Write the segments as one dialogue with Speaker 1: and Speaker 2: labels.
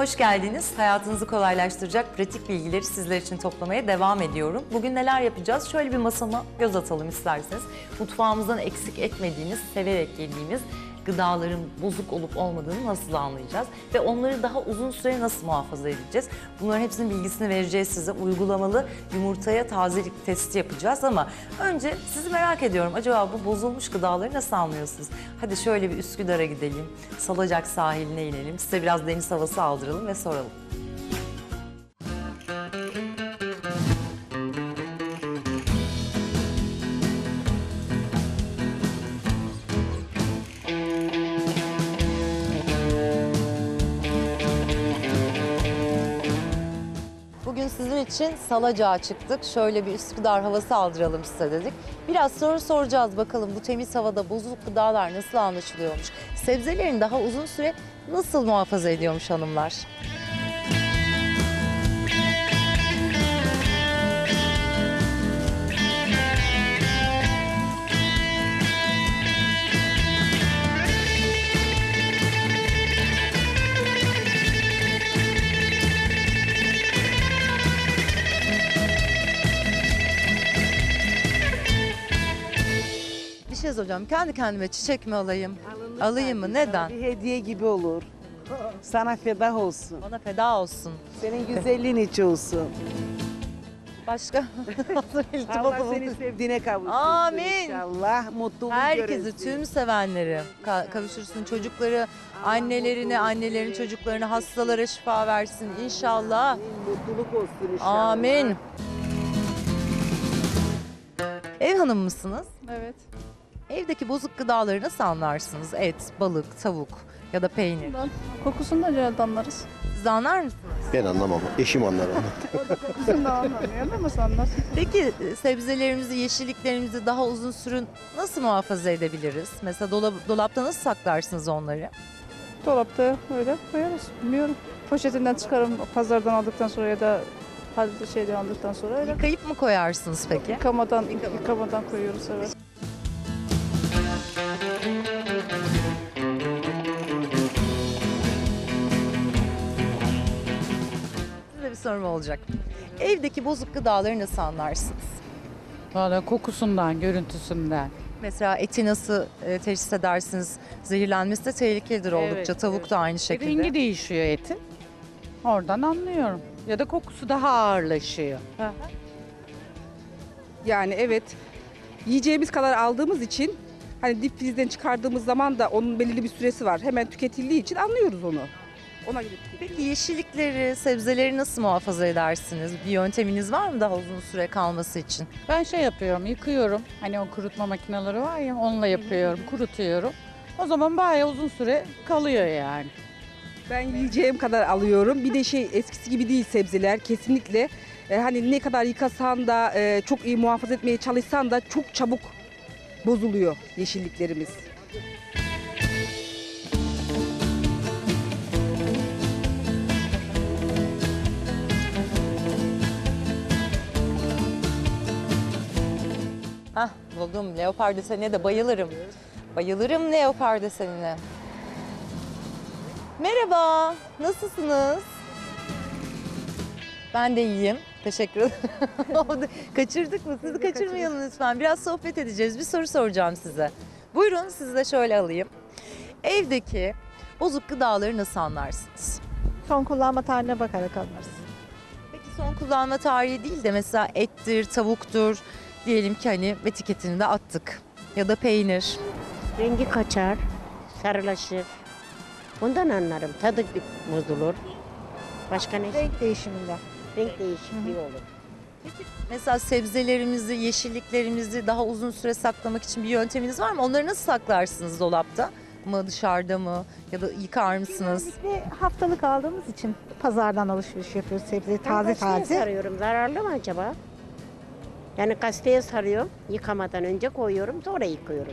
Speaker 1: Hoş geldiniz. Hayatınızı kolaylaştıracak pratik bilgileri sizler için toplamaya devam ediyorum. Bugün neler yapacağız? Şöyle bir masama göz atalım isterseniz. Mutfağımızdan eksik etmediğiniz, severek yediğimiz gıdaların bozuk olup olmadığını nasıl anlayacağız? Ve onları daha uzun süre nasıl muhafaza edeceğiz? Bunların hepsinin bilgisini vereceğiz size. Uygulamalı yumurtaya tazelik testi yapacağız ama önce sizi merak ediyorum. Acaba bu bozulmuş gıdaları nasıl anlıyorsunuz? Hadi şöyle bir Üsküdar'a gidelim. Salacak sahiline inelim. Size biraz deniz havası aldıralım ve soralım. İçin Salacak'a çıktık. Şöyle bir Üsküdar havası aldıralım size dedik. Biraz soru soracağız bakalım bu temiz havada bozuk gıdalar nasıl anlaşılıyormuş? Sebzelerin daha uzun süre nasıl muhafaza ediyormuş hanımlar? Şey soracağım. Kendi kendime çiçek mi alayım? Alayım mı? Neden?
Speaker 2: Bir hediye gibi olur. Sana feda olsun.
Speaker 1: Bana feda olsun.
Speaker 2: Senin güzelliğin için olsun.
Speaker 1: Başka?
Speaker 2: Allah seni sevdiğine kavuştursun
Speaker 1: Amin.
Speaker 2: inşallah. Mutluluk
Speaker 1: Herkesi,
Speaker 2: göresin.
Speaker 1: tüm sevenleri ka- kavuştursun. Çocukları, annelerini, annelerin çocuklarını hastalara şifa versin inşallah.
Speaker 2: Mutluluk olsun inşallah.
Speaker 1: Amin. Ev hanımı mısınız?
Speaker 3: Evet.
Speaker 1: Evdeki bozuk gıdaları nasıl anlarsınız? Et, balık, tavuk ya da peynir.
Speaker 3: Bundan kokusundan herhalde anlarız.
Speaker 1: Siz anlar mısınız?
Speaker 4: Ben anlamam. Eşim anlar onu.
Speaker 3: Kokusundan anlamıyor. Anlaması anlarsın.
Speaker 1: Peki e, sebzelerimizi, yeşilliklerimizi daha uzun süre nasıl muhafaza edebiliriz? Mesela dolap, dolapta nasıl saklarsınız onları?
Speaker 3: Dolapta öyle koyarız. Bilmiyorum. Poşetinden çıkarım pazardan aldıktan sonra ya da halde şeyden aldıktan sonra öyle.
Speaker 1: Yıkayıp mı koyarsınız peki?
Speaker 3: Yıkamadan, yıkamadan koyuyoruz evet.
Speaker 1: Sorum olacak. Evdeki bozuk gıdaları nasıl anlarsınız?
Speaker 5: Valla kokusundan, görüntüsünden.
Speaker 1: Mesela eti nasıl e, teşhis edersiniz? Zehirlenmesi de tehlikelidir oldukça.
Speaker 5: Evet,
Speaker 1: Tavuk
Speaker 5: evet.
Speaker 1: da aynı şekilde.
Speaker 5: Rengi değişiyor etin. Oradan anlıyorum. Ya da kokusu daha ağırlaşıyor.
Speaker 6: Yani evet yiyeceğimiz kadar aldığımız için hani dip frizden çıkardığımız zaman da onun belirli bir süresi var. Hemen tüketildiği için anlıyoruz onu. Ona göre tüketiyoruz.
Speaker 1: Peki yeşillikleri, sebzeleri nasıl muhafaza edersiniz? Bir yönteminiz var mı daha uzun süre kalması için?
Speaker 5: Ben şey yapıyorum, yıkıyorum. Hani o kurutma makineleri var ya, onunla yapıyorum, kurutuyorum. O zaman bayağı uzun süre kalıyor yani.
Speaker 6: Ben yiyeceğim kadar alıyorum. Bir de şey eskisi gibi değil sebzeler kesinlikle. E, hani ne kadar yıkasan da e, çok iyi muhafaza etmeye çalışsan da çok çabuk bozuluyor yeşilliklerimiz.
Speaker 1: Hah buldum. Leopar desenine de bayılırım. Bayılırım leopar desenine. Merhaba, nasılsınız? Ben de iyiyim. Teşekkür ederim. Kaçırdık mı? Sizi kaçırmayalım lütfen. Biraz sohbet edeceğiz. Bir soru soracağım size. Buyurun sizi de şöyle alayım. Evdeki bozuk gıdaları nasıl anlarsınız?
Speaker 7: Son kullanma tarihine bakarak alırız.
Speaker 1: Peki son kullanma tarihi değil de mesela ettir, tavuktur. Diyelim ki hani etiketini de attık. Ya da peynir.
Speaker 8: Rengi kaçar, sarılaşır. Ondan anlarım. Tadı bozulur. Başka ne? Renk,
Speaker 7: Renk değişiminde.
Speaker 8: değişikliği olur.
Speaker 1: Mesela sebzelerimizi, yeşilliklerimizi daha uzun süre saklamak için bir yönteminiz var mı? Onları nasıl saklarsınız dolapta? Mı dışarıda mı? Ya da yıkar mısınız?
Speaker 7: Ve haftalık aldığımız için pazardan alışveriş yapıyoruz sebzeyi taze taze.
Speaker 8: sarıyorum. Zararlı mı acaba? Yani gazeteye sarıyorum. Yıkamadan önce koyuyorum. Sonra yıkıyorum.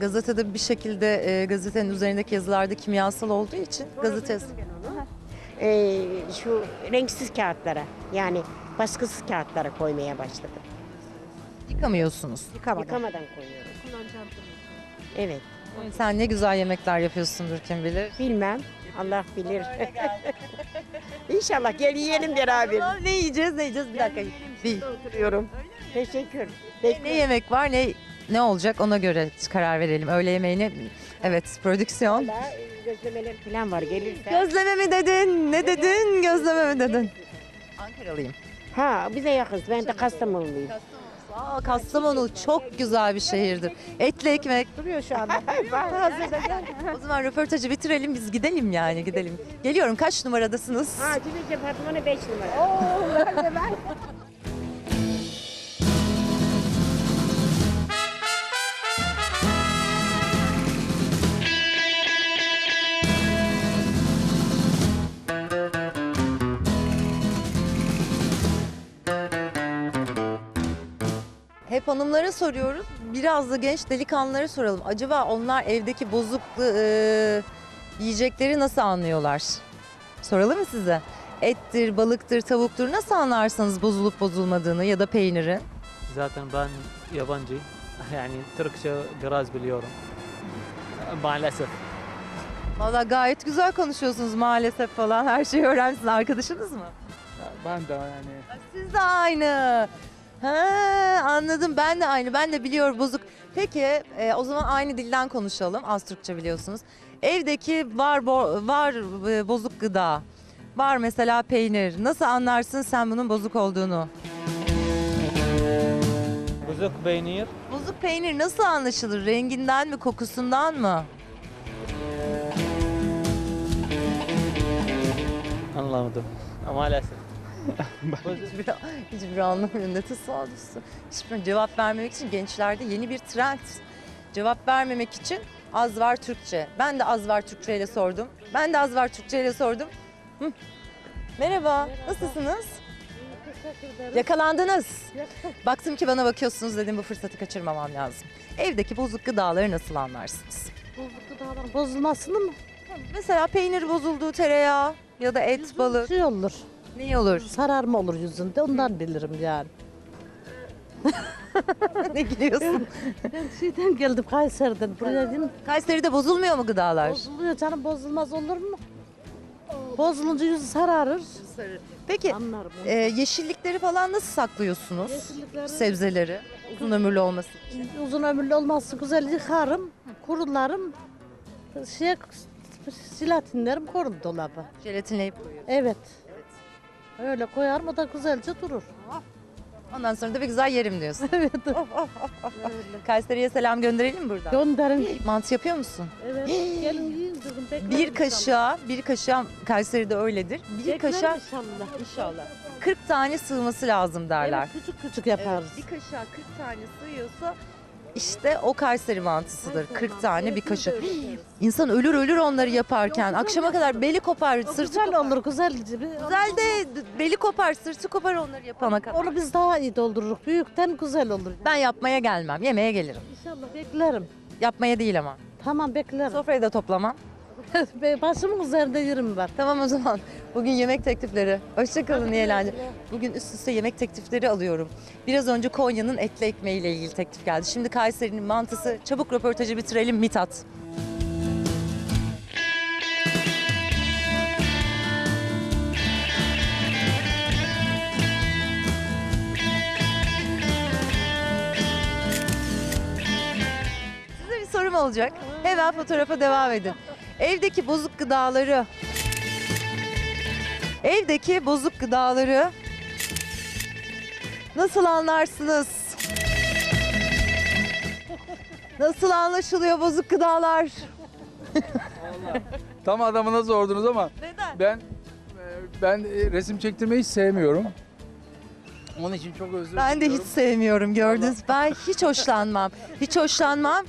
Speaker 1: Gazetede bir şekilde e, gazetenin üzerindeki yazılarda kimyasal olduğu için gazete
Speaker 8: Ee, şu renksiz kağıtlara yani baskısız kağıtlara koymaya başladım.
Speaker 1: yıkamıyorsunuz.
Speaker 7: Yıkamadan.
Speaker 8: Yıkamadan koyuyorum. Evet.
Speaker 1: Sen ne güzel yemekler yapıyorsundur kim bilir.
Speaker 8: Bilmem. Allah bilir. İnşallah gel yiyelim beraber.
Speaker 1: Ne yiyeceğiz ne yiyeceğiz bir dakika. Bir,
Speaker 8: Oturuyorum. Teşekkür.
Speaker 1: ne yemek var ne ne olacak ona göre karar verelim. Öğle yemeğini evet prodüksiyon.
Speaker 8: Valla gözlemeler falan var gelirse.
Speaker 1: Gözleme mi dedin? Ne dedin? Gözleme mi dedin? Ankaralıyım.
Speaker 8: Ha bize yakız. Ben de Kastamonuluyum.
Speaker 1: Aa, Kastamonu çok güzel bir şehirdir. Etli ekmek.
Speaker 7: Duruyor şu anda.
Speaker 1: O zaman röportajı bitirelim biz gidelim yani gidelim. Geliyorum kaç numaradasınız?
Speaker 8: Ha Cibili Departmanı 5 numara.
Speaker 1: Hep hanımlara soruyoruz. Biraz da genç delikanlılara soralım. Acaba onlar evdeki bozuk e, yiyecekleri nasıl anlıyorlar? Soralım mı size? Ettir, balıktır, tavuktur nasıl anlarsanız bozulup bozulmadığını ya da peynirin?
Speaker 9: Zaten ben yabancı. Yani Türkçe biraz biliyorum. Maalesef.
Speaker 1: Valla gayet güzel konuşuyorsunuz maalesef falan. Her şeyi öğrensin. Arkadaşınız mı?
Speaker 9: Ben de yani.
Speaker 1: Siz de aynı. Ha, anladım. Ben de aynı. Ben de biliyor bozuk. Peki e, o zaman aynı dilden konuşalım. Az Türkçe biliyorsunuz. Evdeki var bo- var e, bozuk gıda. Var mesela peynir. Nasıl anlarsın sen bunun bozuk olduğunu?
Speaker 9: Buzuk peynir.
Speaker 1: Bozuk peynir nasıl anlaşılır? Renginden mi, kokusundan mı?
Speaker 9: Anlamadım. Maalesef.
Speaker 1: Hiçbir, hiçbir anlamıyorum. Ne tesadüfsü. Hiçbir cevap vermemek için gençlerde yeni bir trend. Cevap vermemek için az var Türkçe. Ben de az var Türkçe ile sordum. Ben de az var Türkçe ile sordum. Hı. Merhaba, nasılsınız? Yakalandınız. Baktım ki bana bakıyorsunuz dedim bu fırsatı kaçırmamam lazım. Evdeki bozuk gıdaları nasıl anlarsınız?
Speaker 7: Bozulmasını mı?
Speaker 1: Mesela peynir bozuldu, tereyağı ya da et, balık.
Speaker 7: Şey olur.
Speaker 1: Ne olur?
Speaker 7: Sararma olur yüzünde. Ondan bilirim yani.
Speaker 1: ne gülüyorsun?
Speaker 7: Ben şeyden geldim Kayseri'den. Buraya dedim.
Speaker 1: Kayseri'de bozulmuyor mu gıdalar?
Speaker 7: Bozuluyor canım bozulmaz olur mu? Bozulunca yüzü sararır.
Speaker 1: Peki
Speaker 7: Anlarım.
Speaker 1: e, yeşillikleri falan nasıl saklıyorsunuz?
Speaker 7: Yeşillikleri
Speaker 1: Sebzeleri uzun ömürlü olması için.
Speaker 7: uzun ömürlü olması güzel yıkarım, kurularım. Şey, silatinlerim korun dolabı.
Speaker 1: Jelatinleyip koyuyoruz.
Speaker 7: Evet. Öyle koyarım o da güzelce durur.
Speaker 1: Ondan sonra da bir güzel yerim diyorsun. evet. Kayseri'ye selam gönderelim mi buradan?
Speaker 7: Gönderin.
Speaker 1: Mantı yapıyor musun?
Speaker 7: Evet. Gelin yiyin beklerim
Speaker 1: Bir
Speaker 7: inşallah.
Speaker 1: kaşığa, bir kaşığa Kayseri'de öyledir. Bir
Speaker 7: Beklerim
Speaker 1: kaşığa
Speaker 7: inşallah.
Speaker 1: inşallah 40 tane sığması lazım derler.
Speaker 7: Evet, küçük küçük yaparız.
Speaker 1: Bir kaşığa 40 tane sığıyorsa işte o Kayseri mantısıdır. 40 tane bir kaşık. İnsan ölür ölür onları yaparken. Akşama kadar beli kopar, sırtı
Speaker 7: güzel
Speaker 1: kopar.
Speaker 7: olur, güzel gibi.
Speaker 1: Güzel de beli kopar, sırtı kopar onları yapana kadar.
Speaker 7: Onu biz daha iyi doldururuz. Büyükten güzel olur.
Speaker 1: Ben yapmaya gelmem, yemeğe gelirim.
Speaker 7: İnşallah beklerim.
Speaker 1: Yapmaya değil ama.
Speaker 7: Tamam beklerim.
Speaker 1: Sofrayı da toplamam.
Speaker 7: Başımın üzerinde yerim var.
Speaker 1: Tamam o zaman. Bugün yemek teklifleri. Hoşçakalın Nihal'cığım. Bugün üst üste yemek teklifleri alıyorum. Biraz önce Konya'nın etli ekmeğiyle ilgili teklif geldi. Şimdi Kayseri'nin mantısı. Çabuk röportajı bitirelim Mithat. Size bir sorum olacak. Hemen fotoğrafa devam edin. Evdeki bozuk gıdaları Evdeki bozuk gıdaları nasıl anlarsınız? Nasıl anlaşılıyor bozuk gıdalar?
Speaker 10: Tam adamına sordunuz ama
Speaker 1: Neden?
Speaker 10: ben e, ben e, resim çektirmeyi hiç sevmiyorum. Onun için çok özür
Speaker 1: Ben de hiç sevmiyorum gördünüz. Ben hiç hoşlanmam. Hiç hoşlanmam.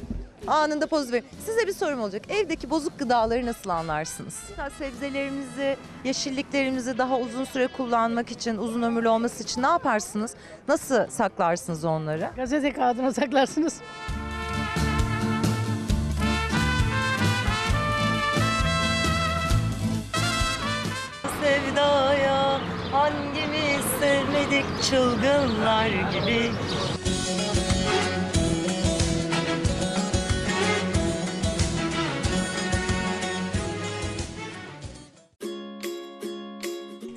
Speaker 1: Anında poz verin. Size bir sorum olacak. Evdeki bozuk gıdaları nasıl anlarsınız? Mesela sebzelerimizi, yeşilliklerimizi daha uzun süre kullanmak için, uzun ömürlü olması için ne yaparsınız? Nasıl saklarsınız onları?
Speaker 7: Gazete kağıdına saklarsınız.
Speaker 1: Sevdaya hangimiz sevmedik çılgınlar gibi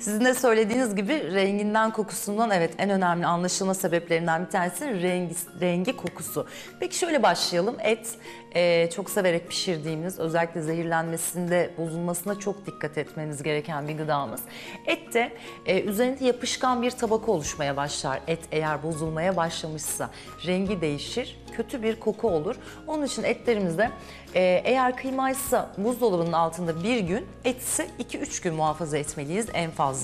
Speaker 1: Sizin de söylediğiniz gibi renginden kokusundan evet en önemli anlaşılma sebeplerinden bir tanesi rengi, rengi kokusu. Peki şöyle başlayalım. Et e, çok severek pişirdiğimiz özellikle zehirlenmesinde bozulmasına çok dikkat etmeniz gereken bir gıdamız. Ette e, üzerinde yapışkan bir tabaka oluşmaya başlar. Et eğer bozulmaya başlamışsa rengi değişir, kötü bir koku olur. Onun için etlerimizde e, eğer kıymaysa buzdolabının altında bir gün, etse 2-3 gün muhafaza etmeliyiz en fazla.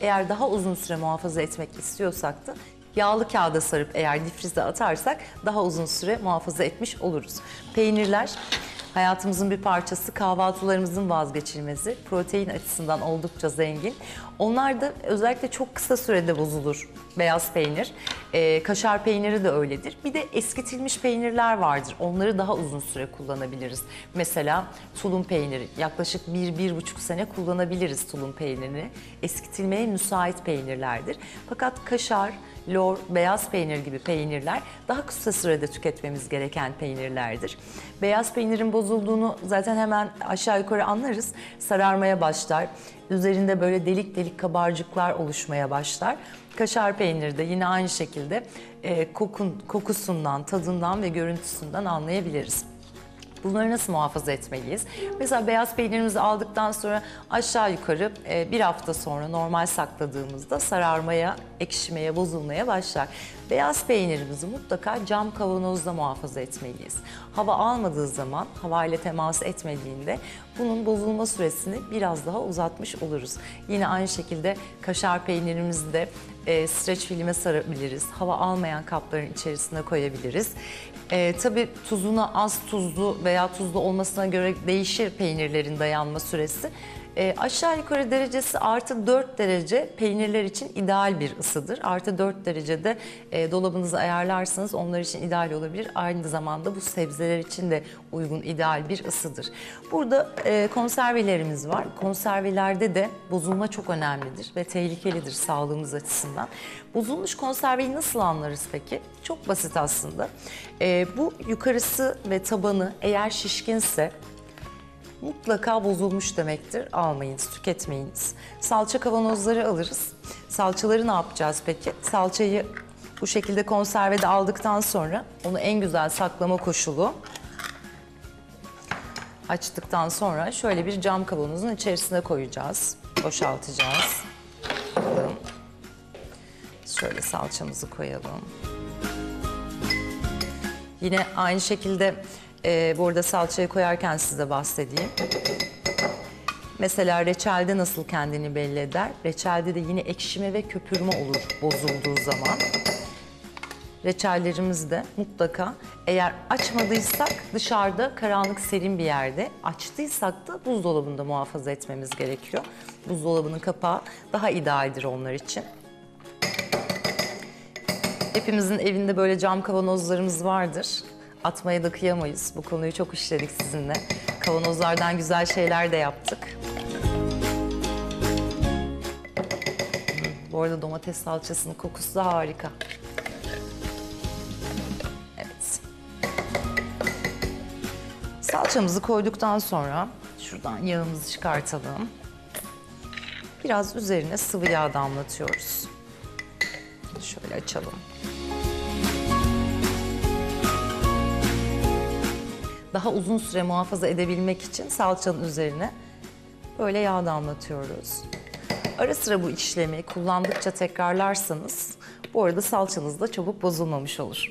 Speaker 1: Eğer daha uzun süre muhafaza etmek istiyorsak da yağlı kağıda sarıp eğer difrize atarsak daha uzun süre muhafaza etmiş oluruz. Peynirler hayatımızın bir parçası, kahvaltılarımızın vazgeçilmezi, protein açısından oldukça zengin. Onlar da özellikle çok kısa sürede bozulur beyaz peynir. Ee, kaşar peyniri de öyledir. Bir de eskitilmiş peynirler vardır. Onları daha uzun süre kullanabiliriz. Mesela tulum peyniri. Yaklaşık 1-1,5 sene kullanabiliriz tulum peynirini. Eskitilmeye müsait peynirlerdir. Fakat kaşar, lor, beyaz peynir gibi peynirler daha kısa sürede tüketmemiz gereken peynirlerdir. Beyaz peynirin bozulduğunu zaten hemen aşağı yukarı anlarız. Sararmaya başlar. Üzerinde böyle delik delik kabarcıklar oluşmaya başlar. Kaşar peyniri de yine aynı şekilde e, kokun, kokusundan, tadından ve görüntüsünden anlayabiliriz. Bunları nasıl muhafaza etmeliyiz? Mesela beyaz peynirimizi aldıktan sonra aşağı yukarı e, bir hafta sonra normal sakladığımızda sararmaya, ekşimeye, bozulmaya başlar. Beyaz peynirimizi mutlaka cam kavanozda muhafaza etmeliyiz. Hava almadığı zaman, hava ile temas etmediğinde bunun bozulma süresini biraz daha uzatmış oluruz. Yine aynı şekilde kaşar peynirimizi de e, streç filme sarabiliriz. Hava almayan kapların içerisine koyabiliriz. E, tabii tuzuna az tuzlu veya tuzlu olmasına göre değişir peynirlerin dayanma süresi. E, aşağı yukarı derecesi artı 4 derece peynirler için ideal bir ısıdır. Artı 4 derecede e, dolabınızı ayarlarsanız onlar için ideal olabilir. Aynı zamanda bu sebzeler için de uygun ideal bir ısıdır. Burada e, konservelerimiz var. Konservelerde de bozulma çok önemlidir ve tehlikelidir sağlığımız açısından. Bozulmuş konserveyi nasıl anlarız peki? Çok basit aslında. E, bu yukarısı ve tabanı eğer şişkinse mutlaka bozulmuş demektir. Almayınız, tüketmeyiniz. Salça kavanozları alırız. Salçaları ne yapacağız peki? Salçayı bu şekilde konservede aldıktan sonra onu en güzel saklama koşulu açtıktan sonra şöyle bir cam kavanozun içerisine koyacağız. Boşaltacağız. Şöyle salçamızı koyalım. Yine aynı şekilde e, bu salçayı koyarken size bahsedeyim. Mesela reçelde nasıl kendini belli eder? Reçelde de yine ekşime ve köpürme olur bozulduğu zaman. Reçellerimiz de mutlaka eğer açmadıysak dışarıda karanlık serin bir yerde, açtıysak da buzdolabında muhafaza etmemiz gerekiyor. Buzdolabının kapağı daha idealdir onlar için. Hepimizin evinde böyle cam kavanozlarımız vardır. Atmaya da kıyamayız. Bu konuyu çok işledik sizinle. Kavanozlardan güzel şeyler de yaptık. Bu arada domates salçasının kokusu da harika. Evet. Salçamızı koyduktan sonra şuradan yağımızı çıkartalım. Biraz üzerine sıvı yağ damlatıyoruz. Şöyle açalım. Daha uzun süre muhafaza edebilmek için salçanın üzerine böyle yağ damlatıyoruz. Ara sıra bu işlemi kullandıkça tekrarlarsanız bu arada salçanız da çabuk bozulmamış olur.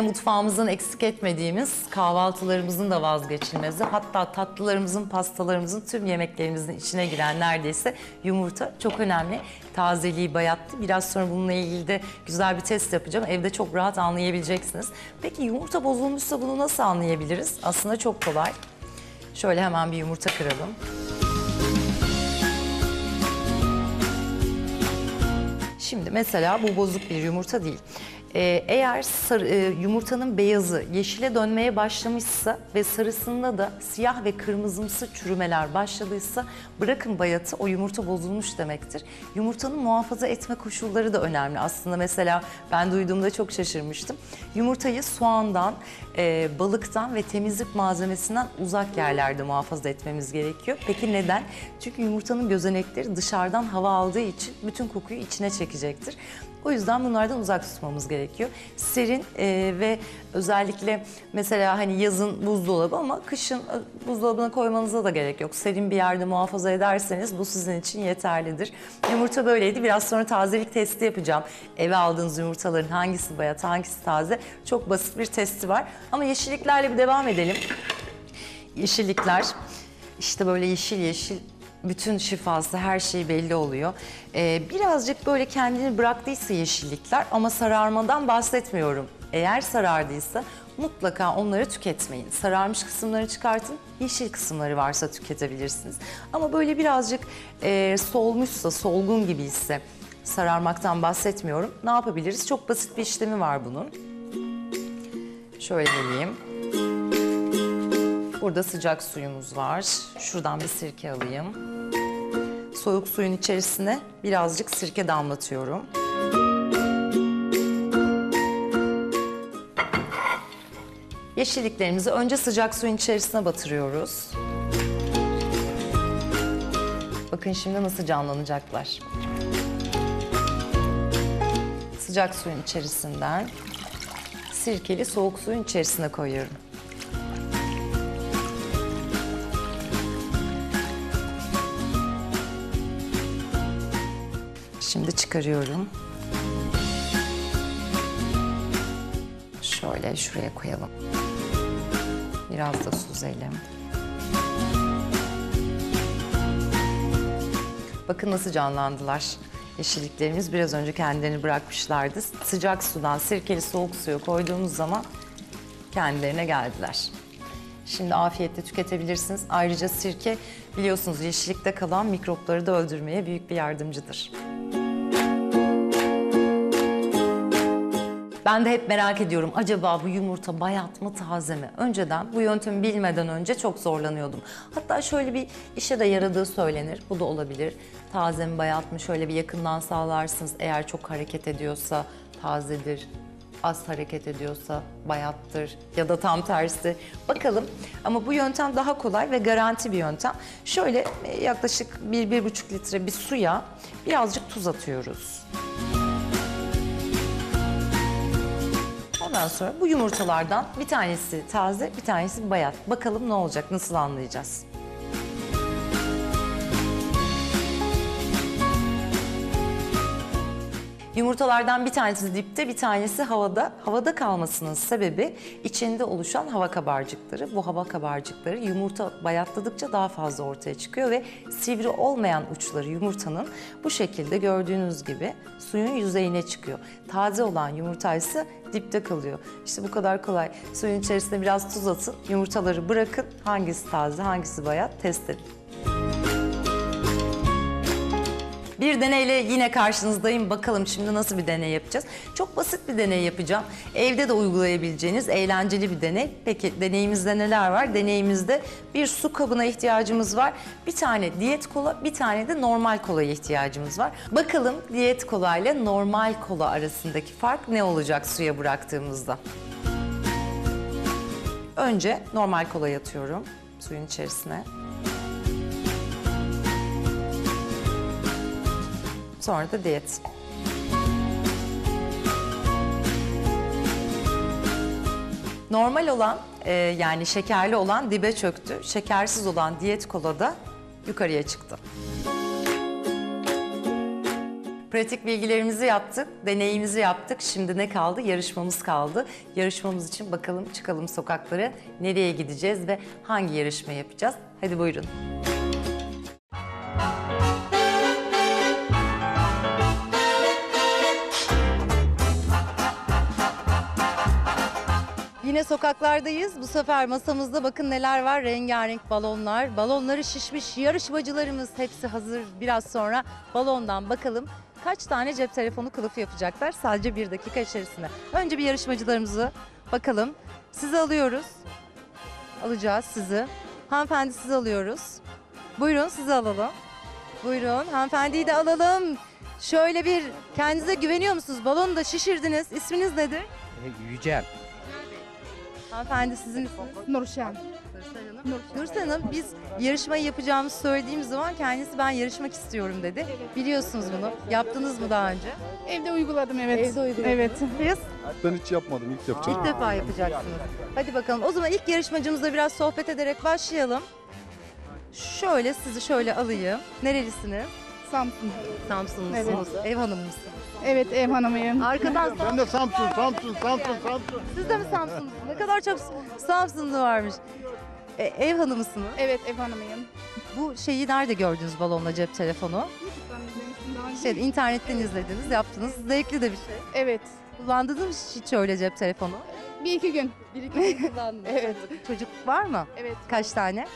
Speaker 1: Yine mutfağımızdan eksik etmediğimiz kahvaltılarımızın da vazgeçilmezi hatta tatlılarımızın, pastalarımızın, tüm yemeklerimizin içine giren neredeyse yumurta çok önemli. Tazeliği, bayatlı. Biraz sonra bununla ilgili de güzel bir test yapacağım. Evde çok rahat anlayabileceksiniz. Peki yumurta bozulmuşsa bunu nasıl anlayabiliriz? Aslında çok kolay. Şöyle hemen bir yumurta kıralım. Şimdi mesela bu bozuk bir yumurta değil. Ee, eğer sarı- e, yumurtanın beyazı yeşile dönmeye başlamışsa ve sarısında da siyah ve kırmızımsı çürümeler başladıysa bırakın bayatı o yumurta bozulmuş demektir. Yumurtanın muhafaza etme koşulları da önemli. Aslında mesela ben duyduğumda çok şaşırmıştım. Yumurtayı soğandan, e, balıktan ve temizlik malzemesinden uzak yerlerde muhafaza etmemiz gerekiyor. Peki neden? Çünkü yumurtanın gözenekleri dışarıdan hava aldığı için bütün kokuyu içine çekecektir. O yüzden bunlardan uzak tutmamız gerekiyor. Serin e, ve özellikle mesela hani yazın buzdolabı ama kışın e, buzdolabına koymanıza da gerek yok. Serin bir yerde muhafaza ederseniz bu sizin için yeterlidir. Yumurta böyleydi. Biraz sonra tazelik testi yapacağım. Eve aldığınız yumurtaların hangisi bayat, hangisi taze çok basit bir testi var. Ama yeşilliklerle bir devam edelim. Yeşillikler işte böyle yeşil yeşil bütün şifası her şey belli oluyor. Ee, birazcık böyle kendini bıraktıysa yeşillikler ama sararmadan bahsetmiyorum. Eğer sarardıysa mutlaka onları tüketmeyin. Sararmış kısımları çıkartın, yeşil kısımları varsa tüketebilirsiniz. Ama böyle birazcık e, solmuşsa, solgun gibi ise sararmaktan bahsetmiyorum. Ne yapabiliriz? Çok basit bir işlemi var bunun. Şöyle geleyim. Burada sıcak suyumuz var. Şuradan bir sirke alayım. Soğuk suyun içerisine birazcık sirke damlatıyorum. Yeşilliklerimizi önce sıcak suyun içerisine batırıyoruz. Bakın şimdi nasıl canlanacaklar. Sıcak suyun içerisinden sirkeli soğuk suyun içerisine koyuyorum. Şimdi çıkarıyorum. Şöyle şuraya koyalım. Biraz da süzelim. Bakın nasıl canlandılar. Yeşilliklerimiz biraz önce kendilerini bırakmışlardı. Sıcak sudan sirkeli soğuk suya koyduğumuz zaman kendilerine geldiler. Şimdi afiyetle tüketebilirsiniz. Ayrıca sirke biliyorsunuz yeşillikte kalan mikropları da öldürmeye büyük bir yardımcıdır. Ben de hep merak ediyorum acaba bu yumurta bayat mı taze mi? Önceden bu yöntemi bilmeden önce çok zorlanıyordum. Hatta şöyle bir işe de yaradığı söylenir. Bu da olabilir. Taze mi bayat mı şöyle bir yakından sağlarsınız. Eğer çok hareket ediyorsa tazedir. Az hareket ediyorsa bayattır ya da tam tersi. Bakalım ama bu yöntem daha kolay ve garanti bir yöntem. Şöyle e, yaklaşık 1-1,5 litre bir suya birazcık tuz atıyoruz. Ondan sonra bu yumurtalardan bir tanesi taze, bir tanesi bayat. Bakalım ne olacak, nasıl anlayacağız? Yumurtalardan bir tanesi dipte, bir tanesi havada. Havada kalmasının sebebi içinde oluşan hava kabarcıkları. Bu hava kabarcıkları yumurta bayatladıkça daha fazla ortaya çıkıyor ve sivri olmayan uçları yumurtanın bu şekilde gördüğünüz gibi suyun yüzeyine çıkıyor. Taze olan yumurta ise dipte kalıyor. İşte bu kadar kolay. Suyun içerisine biraz tuz atın, yumurtaları bırakın. Hangisi taze, hangisi bayat test edin. Bir deneyle yine karşınızdayım. Bakalım şimdi nasıl bir deney yapacağız. Çok basit bir deney yapacağım. Evde de uygulayabileceğiniz eğlenceli bir deney. Peki deneyimizde neler var? Deneyimizde bir su kabına ihtiyacımız var. Bir tane diyet kola, bir tane de normal kolaya ihtiyacımız var. Bakalım diyet kola ile normal kola arasındaki fark ne olacak suya bıraktığımızda? Önce normal kolayı atıyorum suyun içerisine. Sonra da diyet. Normal olan e, yani şekerli olan dibe çöktü. Şekersiz olan diyet kola da yukarıya çıktı. Pratik bilgilerimizi yaptık, deneyimizi yaptık. Şimdi ne kaldı? Yarışmamız kaldı. Yarışmamız için bakalım çıkalım sokaklara. Nereye gideceğiz ve hangi yarışma yapacağız? Hadi buyurun. Yine sokaklardayız. Bu sefer masamızda bakın neler var. Rengarenk balonlar. Balonları şişmiş yarışmacılarımız hepsi hazır. Biraz sonra balondan bakalım kaç tane cep telefonu kılıfı yapacaklar sadece bir dakika içerisinde. Önce bir yarışmacılarımızı bakalım. Sizi alıyoruz. Alacağız sizi. Hanımefendi sizi alıyoruz. Buyurun sizi alalım. Buyurun hanımefendiyi de alalım. Şöyle bir kendinize güveniyor musunuz? Balonu da şişirdiniz. İsminiz nedir?
Speaker 11: Yücel.
Speaker 1: Hanımefendi sizin isminiz?
Speaker 3: Nurşen.
Speaker 1: Nursel Hanım biz yarışmayı yapacağımızı söylediğim zaman kendisi ben yarışmak istiyorum dedi. Biliyorsunuz bunu. Yaptınız mı daha önce?
Speaker 3: Evde uyguladım evet.
Speaker 1: Evde uyguladınız.
Speaker 3: Evet.
Speaker 1: Siz
Speaker 4: Ben hiç yapmadım ilk yapacağım.
Speaker 1: ilk defa yapacaksınız. Hadi bakalım. O zaman ilk yarışmacımızla biraz sohbet ederek başlayalım. Şöyle sizi şöyle alayım. Nerelisiniz?
Speaker 3: Samsun.
Speaker 1: Samsunlusunuz. Ev hanımı mısınız?
Speaker 3: Evet ev hanımıyım.
Speaker 1: Arkadan
Speaker 4: Ben de Samsun, Samsun, Samsun, Samsun.
Speaker 1: siz de mi Samsunlusunuz? Ne kadar çok Samsunlu varmış. E, ev hanımısınız.
Speaker 3: Evet ev hanımıyım.
Speaker 1: Bu şeyi nerede gördünüz balonla cep telefonu? Şey, internetten izlediniz, yaptınız. Zevkli de bir şey.
Speaker 3: Evet.
Speaker 1: Kullandınız mı hiç öyle cep telefonu?
Speaker 3: Bir iki gün.
Speaker 1: Bir iki gün kullandınız.
Speaker 3: Evet.
Speaker 1: Çocuk var mı?
Speaker 3: Evet.
Speaker 1: Kaç tane?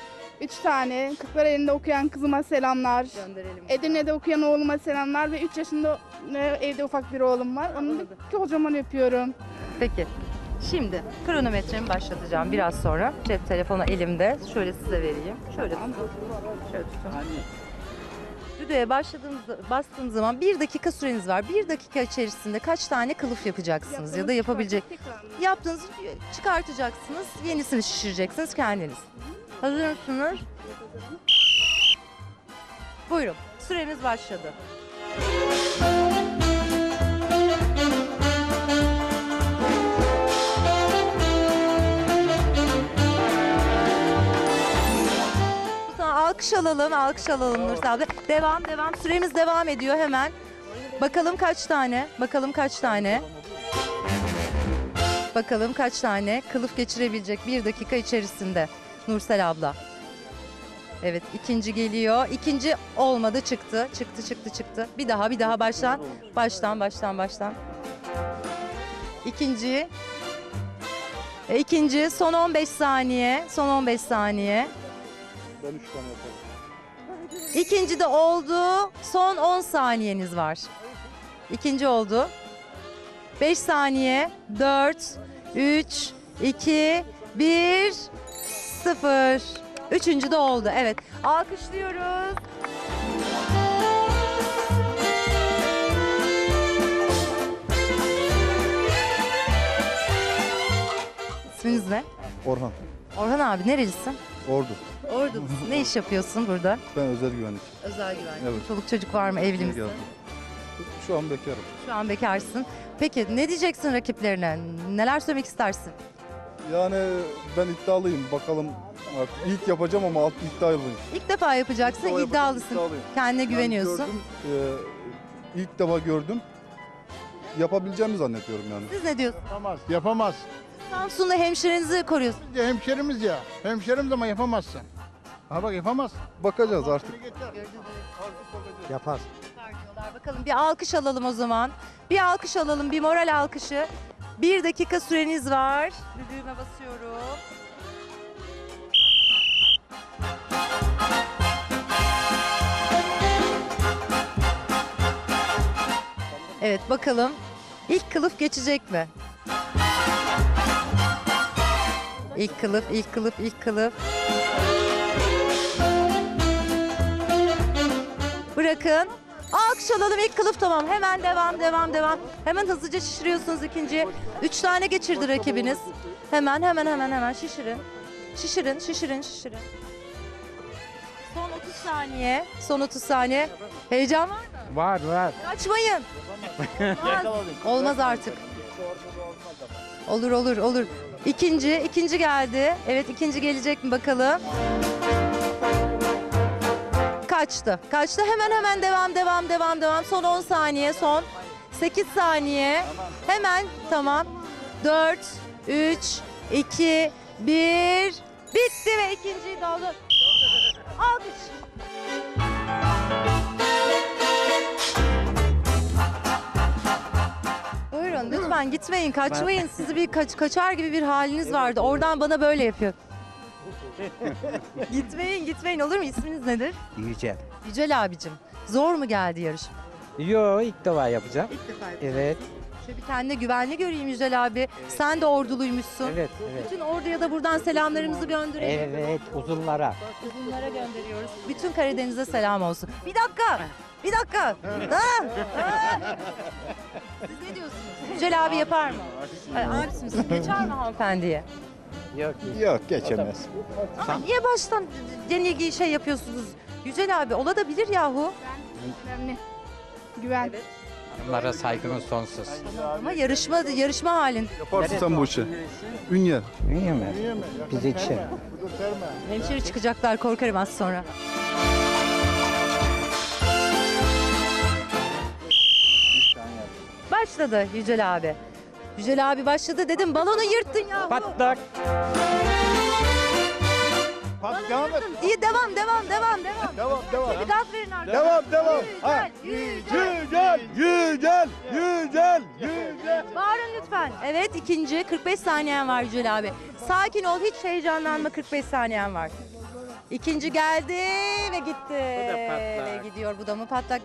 Speaker 3: Üç tane. Kırklareli'nde okuyan kızıma selamlar.
Speaker 1: Gönderelim.
Speaker 3: Edirne'de okuyan oğluma selamlar ve 3 yaşında e, evde ufak bir oğlum var. Onu da kocaman öpüyorum.
Speaker 1: Peki. Şimdi kronometremi başlatacağım biraz sonra. Cep telefonu elimde. Şöyle size vereyim. Şöyle tutun. Şöyle tutun. Düdüğe başladığınız, bastığınız zaman bir dakika süreniz var. Bir dakika içerisinde kaç tane kılıf yapacaksınız ya da yapabilecek Yaptığınızı çıkartacaksınız, yenisini şişireceksiniz kendiniz. Hazır mısınız? Buyurun, süremiz başladı. Alkış alalım, alkış alalım Nursel abla. Devam, devam. Süremiz devam ediyor hemen. Bakalım kaç tane, bakalım kaç tane. Bakalım kaç tane kılıf geçirebilecek bir dakika içerisinde Nursel abla. Evet ikinci geliyor. İkinci olmadı çıktı. Çıktı çıktı çıktı. Bir daha bir daha baştan. Baştan baştan baştan. İkinci. E, ikinci son 15 saniye. Son 15 saniye.
Speaker 4: Ben üç tane yaparım.
Speaker 1: İkinci de oldu. Son 10 saniyeniz var. İkinci oldu. 5 saniye. 4, 3, 2, 1, 0. Üçüncü de oldu. Evet. Alkışlıyoruz. İsminiz ne?
Speaker 4: Orhan,
Speaker 1: Orhan abi nerelisin?
Speaker 4: Ordu.
Speaker 1: Ordu. ne iş yapıyorsun burada?
Speaker 4: Ben özel güvenlik.
Speaker 1: Özel güvenlik.
Speaker 4: Evet.
Speaker 1: Çoluk çocuk var mı? Evli misin?
Speaker 4: Geldim. Şu an bekarım.
Speaker 1: Şu an bekarsın. Peki ne diyeceksin rakiplerine? Neler söylemek istersin?
Speaker 4: Yani ben iddialıyım. Bakalım artık ilk yapacağım ama alt iddialıyım.
Speaker 1: İlk defa yapacaksın,
Speaker 4: İlk defa yapacağım,
Speaker 1: iddialısın.
Speaker 4: iddialıyım.
Speaker 1: Kendine güveniyorsun.
Speaker 4: gördüm, e, ilk defa gördüm. Yapabileceğimi zannediyorum yani.
Speaker 1: Siz ne diyorsunuz?
Speaker 12: Yapamaz, yapamaz.
Speaker 1: Samsun'da hemşirenizi koruyorsunuz.
Speaker 12: Hemşerimiz ya. Hemşerimiz ama yapamazsın. Ha bak yapamaz.
Speaker 4: Bakacağız artık.
Speaker 11: Yapar.
Speaker 1: Bakalım bir alkış alalım o zaman. Bir alkış alalım, bir moral alkışı. Bir dakika süreniz var. Düdüğüme basıyorum. Evet bakalım ilk kılıf geçecek mi? İlk kılıf, ilk kılıf, ilk kılıf. Bırakın. Alkış alalım ilk kılıf tamam. Hemen devam, devam, devam. Hemen hızlıca şişiriyorsunuz ikinci. Üç tane geçirdi rakibiniz. Hemen, hemen, hemen, hemen şişirin. Şişirin, şişirin, şişirin. Son 30 saniye. Son 30 saniye. Heyecan var mı?
Speaker 11: Var var.
Speaker 1: Kaçmayın. Olmaz. Olmaz artık. Olur olur olur. İkinci, ikinci geldi. Evet ikinci gelecek mi bakalım. Kaçtı. Kaçtı. Hemen hemen devam devam devam devam. Son 10 saniye son. 8 saniye. Hemen tamam. 4, 3, 2, 1. Bitti ve ikinciyi de aldı. Alkış. Buyurun lütfen gitmeyin, kaçmayın. Sizi bir kaç, kaçar gibi bir haliniz vardı. Oradan bana böyle yapıyor. gitmeyin, gitmeyin olur mu? İsminiz nedir?
Speaker 11: Yücel.
Speaker 1: Yücel abicim. Zor mu geldi yarışma?
Speaker 11: Yo ilk defa yapacağım.
Speaker 1: İlk defa
Speaker 11: Evet,
Speaker 1: Şöyle bir tane de güvenli göreyim Yücel abi. Sen de orduluymuşsun.
Speaker 11: evet, evet.
Speaker 1: Bütün orduya da buradan selamlarımızı gönderelim.
Speaker 11: Evet, uzunlara.
Speaker 1: Bunlara gönderiyoruz. Bütün Karadeniz'e selam olsun. Bir dakika. Bir dakika. Ha? Ha? Siz ne diyorsunuz? Yücel abi yapar mı? Ay, abisi misin? Geçer mi hanımefendiye?
Speaker 11: Yok,
Speaker 12: Yok geçemez.
Speaker 1: Ama niye baştan denilgi şey yapıyorsunuz? Yücel abi olabilir yahu.
Speaker 3: Önemli. Güven.
Speaker 11: hanımlara saygımız sonsuz.
Speaker 1: Ama yarışma yarışma halin.
Speaker 4: Yaparsın sen bu işi. Ünye.
Speaker 11: İyi mi? Biz için.
Speaker 1: Hemşire çıkacaklar korkarım az sonra. Başladı Yücel abi. Yücel abi başladı dedim balonu yırttın ya.
Speaker 11: Patlak.
Speaker 12: Bak devam et.
Speaker 1: İyi devam devam devam devam.
Speaker 12: Devam devam.
Speaker 1: Bir gaz verin artık.
Speaker 12: Devam devam. Ha.
Speaker 1: Yücel,
Speaker 12: Yücel, Yücel, Yücel, Yücel.
Speaker 1: Bağırın lütfen. Evet ikinci 45 saniyen var Yücel abi. Sakin ol hiç heyecanlanma 45 saniyen var. İkinci geldi ve gitti. Ve gidiyor bu da mı patlak?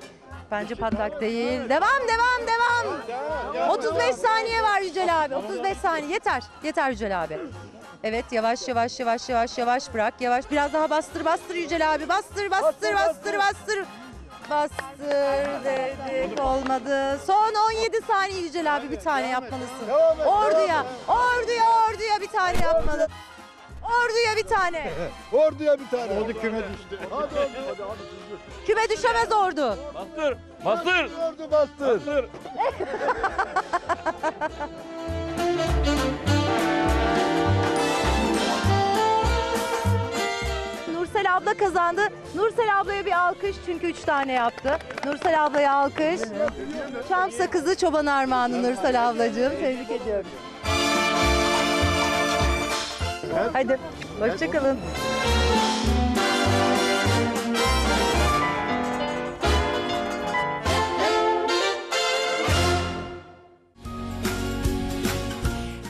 Speaker 1: Bence patlak değil. Devam devam devam. 35 saniye var Yücel abi. 35 saniye yeter. Yeter Yücel abi. Evet yavaş yavaş yavaş yavaş yavaş bırak. Yavaş biraz daha bastır bastır Yücel abi. Bastır bastır bastır bastır. Bastır dedik olmadı. Son 17 saniye Yücel abi bir tane yapmalısın. Orduya, orduya, orduya bir tane yapmalı. Orduya bir tane.
Speaker 12: Orduya bir tane. Ordu küme düştü. Hadi ordu, hadi hadi.
Speaker 1: Küme düşemez ordu.
Speaker 9: Bastır. Bastır.
Speaker 12: Ordu bastır.
Speaker 1: Nursel abla kazandı. Nursel ablaya bir alkış çünkü üç tane yaptı. Nursel ablaya alkış. Çam sakızı çoban armağanı Nursel ablacığım. Tebrik ediyorum. Hadi hoşçakalın.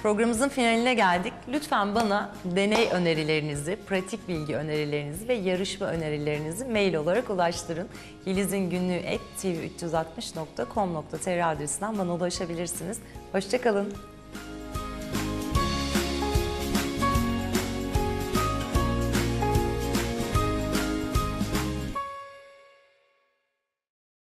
Speaker 1: Programımızın finaline geldik. Lütfen bana deney önerilerinizi, pratik bilgi önerilerinizi ve yarışma önerilerinizi mail olarak ulaştırın. Yeliz'in günlüğü tv360.com.tr adresinden bana ulaşabilirsiniz. Hoşçakalın.